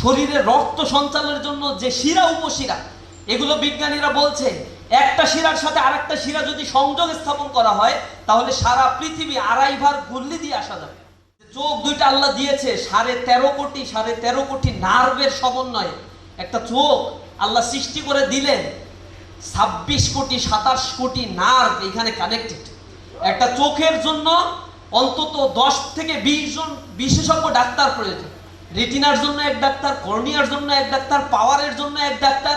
শরীরে রক্ত সঞ্চালনের জন্য যে শিরা, উপশিরা, এগুলো বিজ্ঞানীরা বলছে একটা শিরার সাথে আরেকটা শিরা যদি সংযোগ স্থাপন করা হয়, তাহলে সারা পৃথিবী আড়াই ভার গুল্লি দিয়ে আসা যাবে। চোখ দুইটা আল্লাহ দিয়েছে, সাড়ে তেরো কোটি, সাড়ে তেরো কোটি নার্ভের সমন্বয়ে। একটা চোখ আল্লাহ সৃষ্টি করে দিলেন, ছাব্বিশ কোটি, সাতাশ কোটি নার্ভ এখানে কানেক্টেড একটা চোখের জন্য অন্তত দশ থেকে বিশ জন বিশেষজ্ঞ ডাক্তার প্রয়োজন। রেটিনার জন্য এক ডাক্তার, কর্নিয়ার জন্য এক ডাক্তার, পাওয়ারের জন্য এক ডাক্তার,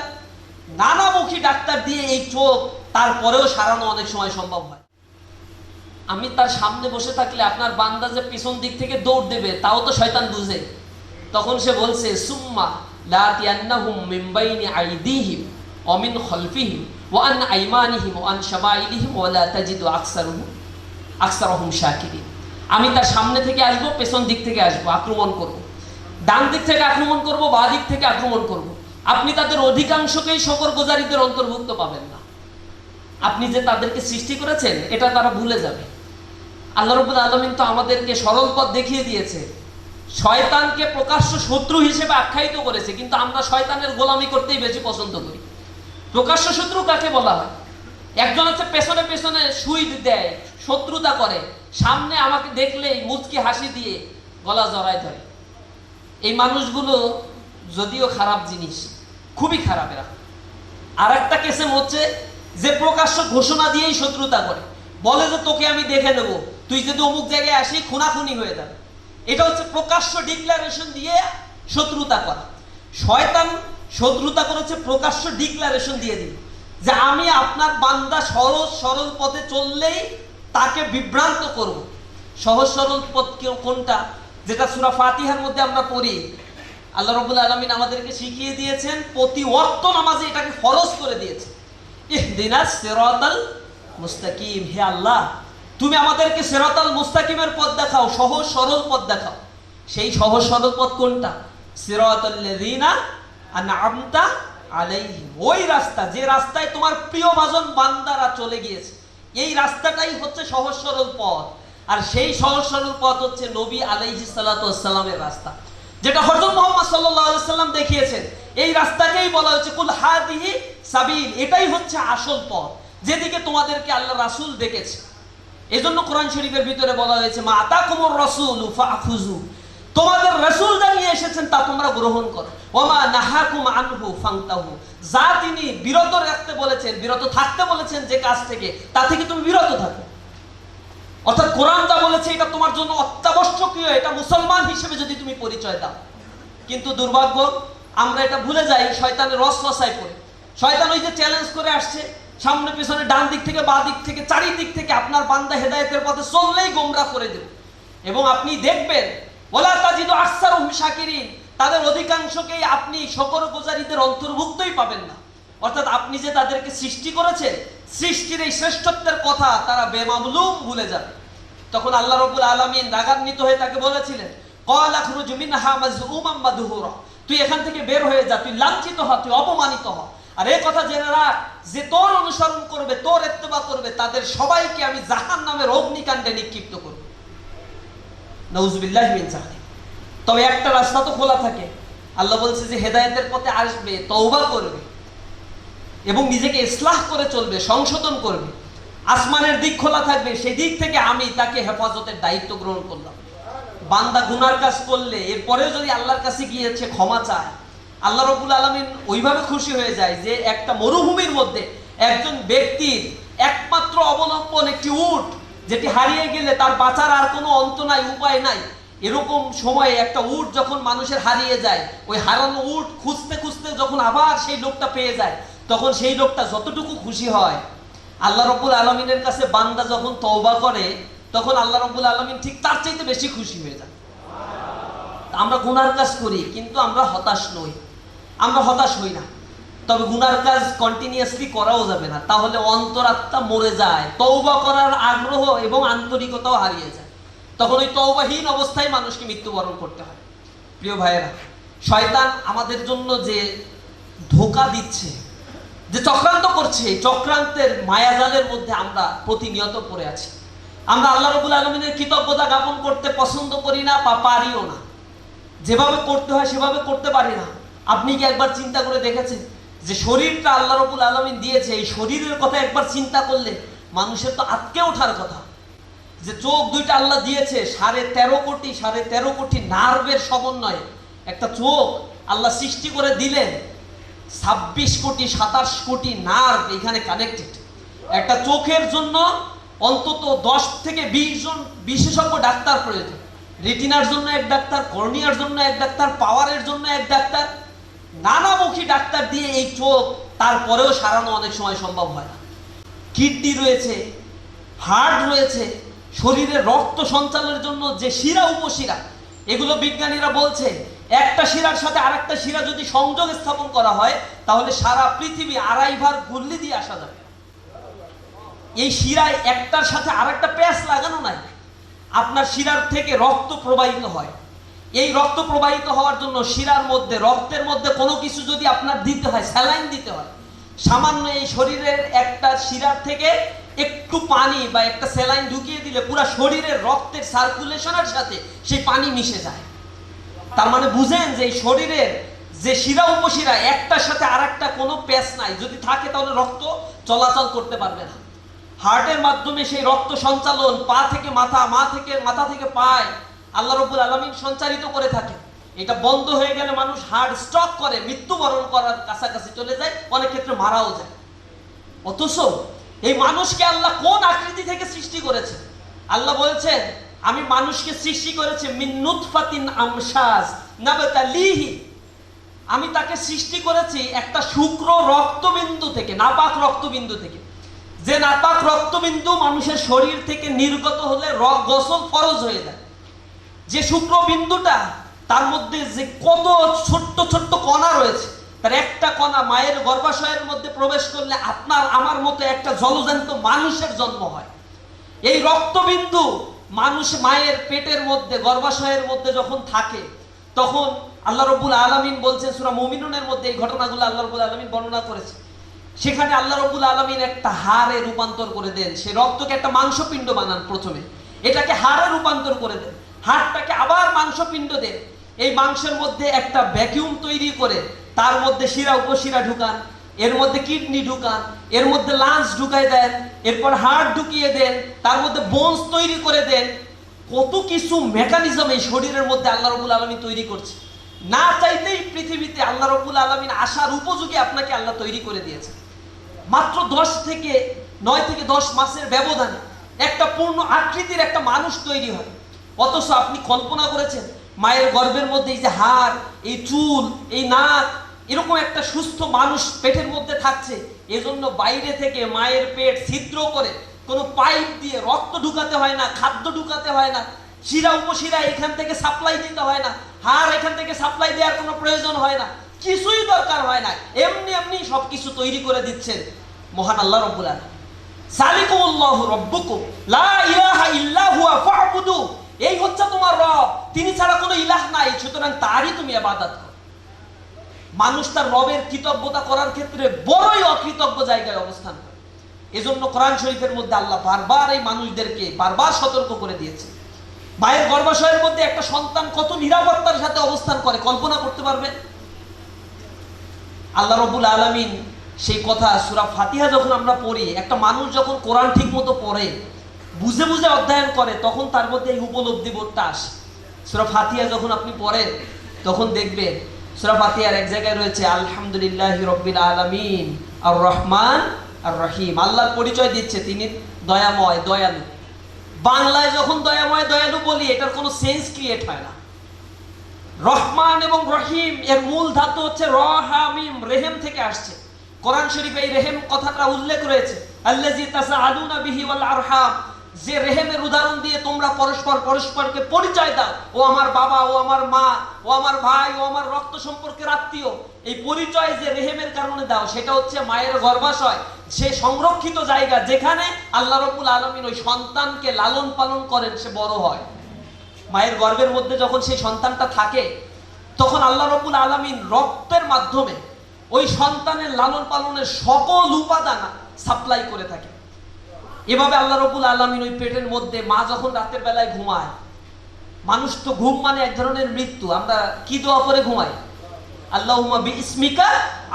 নানামুখী ডাক্তার দিয়ে এই চোখ তারপরেও সারানো অনেক সময় সম্ভব হয়। আমি তার সামনে বসে থাকলে আপনার বান্দা যে পিছন দিক থেকে দৌড় দেবে, তাও তো শয়তান বুঝে। তখন সে বলছে, সুম্মা লাতিয়ান্নাহুম মিন বাইনি আইদিহিম ওয়া মিন খালফিহিম ওয়া আন আইমানিহিম ওয়া আন শামাইলিহিম ওয়া লা তাজিদু আকসারুহুম আকসারহুম শাকিরিন। আমি তার সামনে থেকে আসব, পেছন দিক থেকে আসব, আক্রমণ করব। ডান দিক থেকে আক্রমণ করব, বা দিক থেকে আক্রমণ করব। আপনি তাদের অধিকাংশকেই শকর গোজারিদের অন্তর্ভুক্ত পাবেন না। আপনি যে তাদেরকে সৃষ্টি করেছেন, এটা তারা ভুলে যাবে। আল্লাহ রবুল আলমিন তো আমাদেরকে সরল পথ দেখিয়ে দিয়েছে। শয়তানকে প্রকাশ্য শত্রু হিসেবে আখ্যায়িত করেছে, কিন্তু আমরা শয়তানের গোলামি করতেই বেশি পছন্দ করি। প্রকাশ্য শত্রু কাকে বলা হয়? একজন হচ্ছে পেছনে পেছনে সুই দেয়, শত্রুতা করে, সামনে আমাকে দেখলেই মুচকি হাসি দিয়ে গলা জড়ায় ধরে। এই মানুষগুলো যদিও খারাপ জিনিস, খুবই খারাপ এরা। আর একটা কেসে হচ্ছে যে প্রকাশ্য ঘোষণা দিয়েই শত্রুতা করে। বলে যে তোকে আমি দেখে নেব, তুই যদি অমুক জায়গায় আসি, খুনাখুনি হয়ে যাবে। এটা হচ্ছে প্রকাশ্য ডিক্লারেশন দিয়ে শত্রুতা করা। শয়তান শত্রুতা করেছে, প্রকাশ্য ডিক্লারেশন দিয়ে দিল। যে আমি আপনার বান্দা সহজ সরল পথে চললেই তাকে বিভ্রান্ত করব। সহজ সরল পথ কোনটা? যেটা সুরা ফাতিহার মধ্যে আমরা পড়ি, আল্লাহ রবুল আলমিন আমাদেরকে শিখিয়ে দিয়েছেন, প্রতি ওয়াক্ত নামাজে এটাকে ফরজ করে দিয়েছে। ইহদিনা সিরাতাল মুস্তাকিম, হে আল্লাহ, তুমি আমাদেরকে সিরাতাল মুস্তাকিমের পথ দেখাও, সহজ সরল পথ দেখাও। সেই সহজ সরল পথ কোনটা? সিরাতাল লাযিনা আনআমতা আলাইহিম। ওই রাস্তা, যে রাস্তায় তোমার প্রিয় ভাজন বান্দারা চলে গিয়েছে, এই রাস্তাটাই হচ্ছে সহজ সরল পথ। আর সেই সহজ সরল পথ হচ্ছে নবী আলাইহিস সালাতু ওয়াসসালামের রাস্তা। যেটা হযরত মুহাম্মদ আলাইহি সাল্লাম দেখিয়েছেন, এই রাস্তাকেই বলা হচ্ছে কুল হাদিহি সাবিল এটাই হচ্ছে আসল পথ, যেদিকে তোমাদেরকে আল্লাহ রাসূল ডেকেছে। এজন্য কোরআন শরীফের ভিতরে বলা হয়েছে, মা আতাকুমুর রাসূল ফাখুযু তোমাদের রাসূল যা নিয়ে এসেছেন তা তোমরা গ্রহণ করো। ওমা নাহাকুম আনহু ফাংতাহু যা তিনি বিরত রাখতে বলেছেন, বিরত থাকতে বলেছেন যে কাজ থেকে, তা থেকে তুমি বিরত থাকো। অর্থাৎ কোরআন যা বলেছে, এটা তোমার জন্য অত্যাবশ্যকীয়, এটা মুসলমান হিসেবে যদি তুমি পরিচয় দাও। কিন্তু দুর্ভাগ্য, আমরা এটা ভুলে যাই, শয়তানের রস রসায় পড়ে। শয়তান ওই যে চ্যালেঞ্জ করে আসছে, সামনে পিছনে ডান দিক থেকে, বা দিক থেকে, চারিদিক থেকে আপনার বান্দা হেদায়েতের পথে চললেই গোমরা করে দেবে। এবং আপনি দেখবেন ওলা তাজিদু আকসার শাকিরিন তাদের অধিকাংশকেই আপনি শকর গোজারিদের অন্তর্ভুক্তই পাবেন না। অর্থাৎ আপনি যে তাদেরকে সৃষ্টি করেছেন সৃষ্টির এই শ্রেষ্ঠত্বের কথা তারা বেমামলুম ভুলে যাবে। তখন আল্লাহ রবুল আলমিন রাগান্বিত হয়ে তাকে বলেছিলেন তুই এখান থেকে বের হয়ে যা, তুই লাঞ্ছিত হ, তুই অপমানিত হ। আর এই কথা জেনে রাখ, যে তোর অনুসরণ করবে, তোর এত্তেবা করবে, তাদের সবাইকে আমি জাহান নামের অগ্নিকাণ্ডে নিক্ষিপ্ত করব। জাহান্নাম। তবে একটা রাস্তা তো খোলা থাকে। আল্লাহ বলছে যে হেদায়েতের পথে আসবে, তওবা করবে। এবং নিজেকে ইসলাহ করে চলবে, সংশোধন করবে। আসমানের দিক খোলা থাকবে, সেই দিক থেকে আমি তাকে হেফাজতের দায়িত্ব গ্রহণ করলাম। বান্দা গুনার কাজ করলে, এরপরেও যদি আল্লাহর কাছে গিয়েছে, ক্ষমা চায়, আল্লাহ রবুল আলমিন ওইভাবে খুশি হয়ে যায় যে একটা মরুভূমির মধ্যে একজন ব্যক্তির একমাত্র অবলম্বন একটি উট, যেটি হারিয়ে গেলে তার বাঁচার আর কোনো অন্ত নাই, উপায় নাই। এরকম সময়ে একটা উট যখন মানুষের হারিয়ে যায়, ওই হারানো উট খুঁজতে খুঁজতে যখন আবার সেই লোকটা পেয়ে যায় তখন সেই লোকটা যতটুকু খুশি হয়, আল্লাহ রব্বুল আলমিনের কাছে বান্দা যখন তওবা করে, তখন আল্লাহ রব্বুল আলমিন ঠিক তার চাইতে বেশি খুশি হয়ে যায়। আমরা গুনার কাজ করি, কিন্তু আমরা হতাশ নই। আমরা হতাশ হই না। তবে গুনার কাজ কন্টিনিউয়াসলি করাও যাবে না। তাহলে অন্তরাত্মা মরে যায়। তৌবা করার আগ্রহ এবং আন্তরিকতাও হারিয়ে যায়। তখন ওই তৌবাহীন অবস্থায় মানুষকে মৃত্যুবরণ করতে হয়। প্রিয় ভাইয়েরা, শয়তান আমাদের জন্য যে ধোকা দিচ্ছে যে চক্রান্ত করছে চক্রান্তের মায়াজালের মধ্যে আমরা প্রতিনিয়ত পড়ে আছি। আমরা আল্লাহ রবুল আলমিনের কৃতজ্ঞতা জ্ঞাপন করতে পছন্দ করি না বা পারিও না। যেভাবে করতে হয়, সেভাবে করতে পারি না। আপনি কি একবার চিন্তা করে দেখেছেন যে শরীরটা আল্লাহ রবুল আলমিন দিয়েছে? এই শরীরের কথা একবার চিন্তা করলে মানুষের তো আটকে ওঠার কথা। যে চোখ দুইটা আল্লাহ দিয়েছে, সাড়ে তেরো কোটি, সাড়ে তেরো কোটি নার্ভের সমন্বয়ে। একটা চোখ আল্লাহ সৃষ্টি করে দিলেন ছাব্বিশ কোটি, সাতাশ কোটি নার্ভ এখানে কানেক্টেড একটা চোখের জন্য অন্তত দশ থেকে বিশ জন বিশেষজ্ঞ ডাক্তার প্রয়োজন। রেটিনার জন্য এক ডাক্তার, কর্নিয়ার জন্য এক ডাক্তার, পাওয়ারের জন্য এক ডাক্তার। নানামুখী ডাক্তার দিয়ে এই চোখ তারপরেও সারানো অনেক সময় সম্ভব হয় না। কিডনি রয়েছে, হার্ট রয়েছে, শরীরে রক্ত সঞ্চালনের জন্য যে শিরা, উপশিরা, এগুলো বিজ্ঞানীরা বলছে একটা শিরার সাথে আরেকটা শিরা যদি সংযোগ স্থাপন করা হয়, তাহলে সারা পৃথিবী আড়াই ভার গুল্লি দিয়ে আসা যাবে। এই শিরায় একটার সাথে আরেকটা প্যাচ লাগানো নাই। আপনার শিরার থেকে রক্ত প্রবাহিত হয়। এই রক্ত প্রবাহিত হওয়ার জন্য শিরার মধ্যে, রক্তের মধ্যে কোনো কিছু যদি আপনার দিতে হয়, স্যালাইন দিতে হয়, সামান্য এই শরীরের একটা শিরার থেকে একটু পানি বা একটা স্যালাইন ঢুকিয়ে দিলে পুরো শরীরের রক্তের সার্কুলেশনের সাথে সেই পানি মিশে যায়। তার মানে বুঝেন যে এই শরীরের যে শিরা উপশিরা, একটার সাথে আর একটা কোনো প্যাচ নাই। যদি থাকে তাহলে রক্ত চলাচল করতে পারবে না। হার্টের মাধ্যমে সেই রক্ত সঞ্চালন পা থেকে মাথা, মা থেকে, মাথা থেকে পায়, আল্লাহ রব্বুল আলমিন সঞ্চারিত করে থাকে। এটা বন্ধ হয়ে গেলে মানুষ হার্ট স্ট্রক করে, মৃত্যুবরণ করার কাছাকাছি চলে যায়, অনেক ক্ষেত্রে মারাও যায়। অথচ এই মানুষকে আল্লাহ কোন আকৃতি থেকে সৃষ্টি করেছে? আল্লাহ বলছেন আমি মানুষকে সৃষ্টি করেছি মিন্নুৎফাতিন আমসাজ নাবতালিহি। আমি তাকে সৃষ্টি করেছি একটা শুক্র রক্তবিন্দু থেকে, নাপাক রক্তবিন্দু থেকে। যে নাপাক রক্তবিন্দু মানুষের শরীর থেকে নির্গত হলে গোসল ফরজ হয়ে যায়। যে শুক্র বিন্দুটা, তার মধ্যে যে কত ছোট্ট ছোট্ট কণা রয়েছে, তার একটা কণা মায়ের গর্ভাশয়ের মধ্যে প্রবেশ করলে আপনার, আমার মতো একটা জলজান্ত মানুষের জন্ম হয়। এই রক্তবিন্দু মানুষ মায়ের পেটের মধ্যে, গর্ভাশয়ের মধ্যে যখন থাকে, তখন আল্লাহ রব্বুল আলমিন বলছেন, সুরা মমিনুনের মধ্যে এই ঘটনাগুলো আল্লাহ রব্বুল আলমিন বর্ণনা করেছে। সেখানে আল্লাহ রব্বুল আলমিন একটা হাড়ে রূপান্তর করে দেন। সে রক্তকে একটা মাংসপিণ্ড বানান প্রথমে। এটাকে হাড়ে রূপান্তর করে দেন। হাড়টাকে আবার মাংসপিণ্ড দেন। এই মাংসের মধ্যে একটা ভ্যাকিউম তৈরি করে, তার মধ্যে শিরা, উপশিরা ঢুকান। এর মধ্যে কিডনি ঢুকান, এর মধ্যে লাঞ্চ ঢুকাই দেন, এরপর হার্ট ঢুকিয়ে দেন, তার মধ্যে বোনস তৈরি করে দেন। কত কিছু মেকানিজম এই শরীরের মধ্যে আল্লাহ রবুল আলমী তৈরি করছে। না চাইতেই পৃথিবীতে আল্লাহ রবুল আলমিন আসার উপযোগী আপনাকে আল্লাহ তৈরি করে দিয়েছে। মাত্র দশ থেকে নয় থেকে দশ মাসের ব্যবধানে একটা পূর্ণ আকৃতির একটা মানুষ তৈরি হয়। অথচ আপনি কল্পনা করেছেন, মায়ের গর্ভের মধ্যে এই যে হাড়, এই চুল, এই নাক এরকম একটা সুস্থ মানুষ পেটের মধ্যে থাকছে, এজন্য বাইরে থেকে মায়ের পেট ছিদ্র করে কোনো পাইপ দিয়ে রক্ত ঢুকাতে হয় না, খাদ্য ঢুকাতে হয় না, শিরা উপশিরা এখান থেকে সাপ্লাই দিতে হয় না, হাড় এখান থেকে সাপ্লাই দেওয়ার কোনো প্রয়োজন হয় না, কিছুই দরকার হয় না, এমনি এমনি সবকিছু তৈরি করে দিচ্ছেন মহান আল্লাহ রব্বুল আলামিন। সালিকুল্লাহ রব্বুকুম, লা ইলাহা ইল্লা ফা'বুদু, এই হচ্ছে তোমার রব, তিনি ছাড়া কোনো ইলাহ নাই, সুতরাং তারই তুমি ইবাদত করো। মানুষ তার রবের কৃতজ্ঞতা করার ক্ষেত্রে বড়ই অকৃতজ্ঞ জায়গায় অবস্থান করে। এজন্য কোরআন শরীফের মধ্যে আল্লাহ বারবার এই মানুষদেরকে বারবার সতর্ক করে দিয়েছে। মায়ের গর্ভাশয়ের মধ্যে একটা সন্তান কত নিরাপত্তার সাথে অবস্থান করে, কল্পনা করতে পারবেন? আল্লাহ রবুল আলমিন সেই কথা সুরা ফাতিহা যখন আমরা পড়ি, একটা মানুষ যখন কোরআন ঠিক মতো পড়ে, বুঝে বুঝে অধ্যয়ন করে, তখন তার মধ্যে এই উপলব্ধি বোধটা আসে। সুরা ফাতিহা যখন আপনি পড়েন, তখন দেখবেন সুরা এক জায়গায় রয়েছে, আলহামদুলিল্লাহ রব্বিল আলমিন আর রহমান আর রহিম আল্লাহর পরিচয় দিচ্ছে, তিনি দয়াময়, দয়ালু। বাংলায় যখন দয়াময়, দয়ালু বলি, এটার কোনো সেন্স ক্রিয়েট হয় না। রহমান এবং রহিম, এর মূল ধাতু হচ্ছে রহামিম রেহেম থেকে আসছে। কোরআন শরীফে এই রেহেম কথাটা উল্লেখ রয়েছে তাসাআলুনা বিহি আরহাম। যে রেহেমের উদাহরণ দিয়ে তোমরা পরস্পর পরস্পরকে পরিচয় দাও, ও আমার বাবা, ও আমার মা, ও আমার ভাই, ও আমার রক্ত সম্পর্কের আত্মীয়, এই পরিচয় যে রেহেমের কারণে দাও, সেটা হচ্ছে মায়ের গর্ভাশয় সে সংরক্ষিত জায়গা যেখানে আল্লাহ রব্বুল আলমিন ওই সন্তানকে লালন পালন করেন, সে বড় হয়। মায়ের গর্ভের মধ্যে যখন সেই সন্তানটা থাকে, তখন আল্লাহ রবুল আলমিন রক্তের মাধ্যমে ওই সন্তানের লালন পালনের সকল উপাদান সাপ্লাই করে থাকে। এভাবে আল্লাহ রবুল আলমিন ওই পেটের মধ্যে মা যখন রাতের বেলায় ঘুমায়, মানুষ তো ঘুম মানে এক ধরনের মৃত্যু। আমরা কি দোয়া করে ঘুমাই? আল্লাহুম্মা বিইসমিকা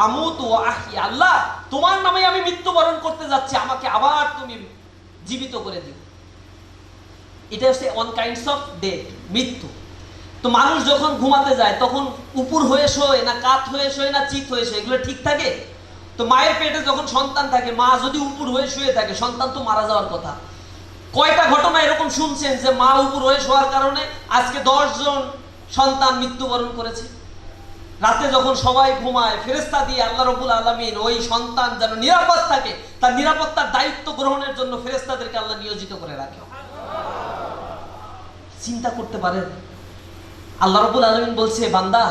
আমুতু ওয়া আহইয়া। আল্লাহ, তোমার নামে আমি মৃত্যুবরণ করতে যাচ্ছি, আমাকে আবার তুমি জীবিত করে দিও। এটা হচ্ছে ওয়ান কাইন্ডস অফ ডেথ মৃত্যু। তো মানুষ যখন ঘুমাতে যায়, তখন উপর হয়ে শোয় না, কাত হয়ে শোয় না, চিত হয়ে শোয়, এগুলো ঠিক থাকে? তো মায়ের পেটে যখন সন্তান থাকে, মা যদি উপর হয়ে শুয়ে থাকে, সন্তান তো মারা যাওয়ার কথা। কয়টা ঘটনা এরকম শুনছেন যে মা উপর হয়ে শোয়ার কারণে আজকে জন সন্তান মৃত্যুবরণ করেছে? রাতে যখন সবাই ঘুমায় ফেরেস্তা দিয়ে আল্লাহ রবুল আলমিন ওই সন্তান যেন নিরাপদ থাকে, তার নিরাপত্তার দায়িত্ব গ্রহণের জন্য ফেরেস্তাদেরকে আল্লাহ নিয়োজিত করে রাখে। চিন্তা করতে পারেন? আল্লাহ রবুল আলমিন বলছে, বান্দা,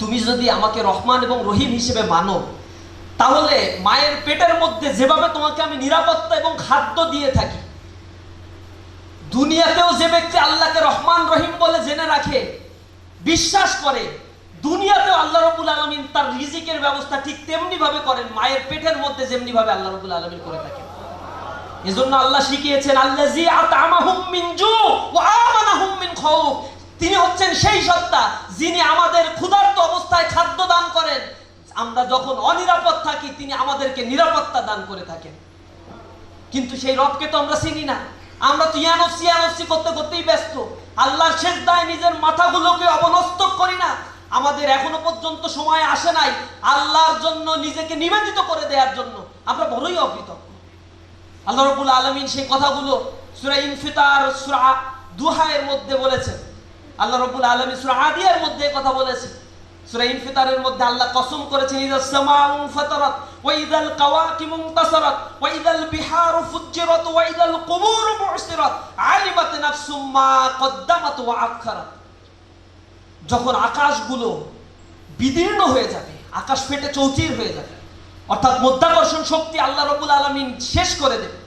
তুমি যদি আমাকে রহমান এবং রহিম হিসেবে মানো তাহলে মায়ের পেটের মধ্যে যেভাবে তোমাকে আমি নিরাপত্তা এবং খাদ্য দিয়ে থাকি, দুনিয়াতেও যে ব্যক্তি আল্লাহকে রহমান রহিম বলে জেনে রাখে, বিশ্বাস করে, দুনিয়াতেও আল্লাহ রবুল আলমিন তার রিজিকের ব্যবস্থা ঠিক তেমনি ভাবে করেন, মায়ের পেটের মধ্যে যেমনি ভাবে আল্লাহ রবুল আলমিন করে থাকেন। এজন্য আল্লাহ শিখিয়েছেন খাউফ। তিনি হচ্ছেন সেই সত্তা যিনি আমাদের ক্ষুধার্ত অবস্থায় খাদ্য দান করেন। আমরা যখন অনিরাপদ থাকি, তিনি আমাদেরকে নিরাপত্তা দান করে থাকেন। কিন্তু সেই রবকে তো আমরা চিনি না। আমরা তো ইয়ানফসি ইয়ানফসি করতে করতেই ব্যস্ত। আল্লাহর শেষ দায় নিজের মাথাগুলোকে অবনস্ত করি না। আমাদের এখনও পর্যন্ত সময় আসে নাই আল্লাহর জন্য নিজেকে নিবেদিত করে দেওয়ার জন্য। আমরা বড়ই অকৃতজ্ঞ। আল্লাহ রবুল আলমিন সেই কথাগুলো সুরা ইনফিতার, সুরা দুহায়ের মধ্যে বলেছেন। আল্লাহ রবুল আলমিন সুরা আদিয়ার মধ্যে কথা বলেছেন। সুরা ইনফিতারের মধ্যে ওয়া যখন আকাশগুলো বিদীর্ণ হয়ে যাবে, আকাশ ফেটে চৌচির হয়ে যাবে, অর্থাৎ মধ্যাকর্ষণ শক্তি আল্লাহ রবুল আলমিন শেষ করে দেবে